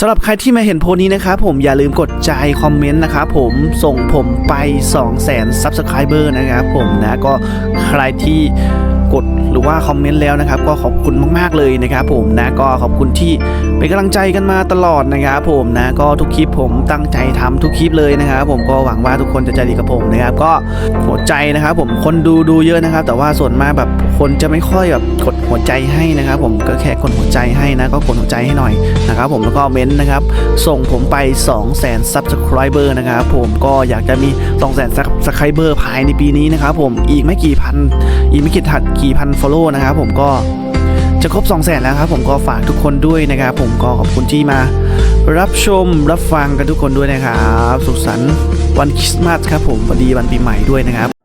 สำหรับใครที่มาเห็นโพนี้นะครับผมอย่าลืมกดใจคอมเมนต์นะครับผมส่งผมไป 2 0 0 0 0 0 Subscriber นะครับผมนะก็ใครที่กดหรือว่าคอมเมนต์แล้วนะครับ ก็ขอบคุณมาก ๆ เลยนะครับผมนะก็ขอบคุณที่เป็นกำลังใจกันมาตลอดนะครับผมนะก็ทุกคลิปผมตั้งใจทำทุกคลิปเลยนะครับ ผมก็หวังว่าทุกคนจะใจดีกับผมนะครับ ก็หัวใจนะครับ ผมคนดูดูเยอะนะครับ แต่ว่าส่วนมากแบบ คนจะไม่ค่อยแบบกดหัวใจให้นะครับผมก็แค่กดหัวใจให้นะก็กดหัวใจให้หน่อยนะครับผมแล้วก็เม้นต์นะครับส่งผมไป 2 0 0 0 0 0 Subscriber นะครับผมก็อยากจะมี2 0 0 0 0 0 Subscriber ภายในปีนี้นะครับผมอีกไม่กี่พันอีกไม่กี่ถัดกี่พัน Follow นะครับผมก็จะครบ 2 0 0 0 0 0 แล้วครับผมก็ฝากทุกคนด้วยนะครับผมก็ขอบคุณที่มา รับชมรับฟังกันทุกคนด้วยนะครับ สุขสันต์วันคริสต์มาสครับผมวันดีวันปีใหม่ด้วยนะครับ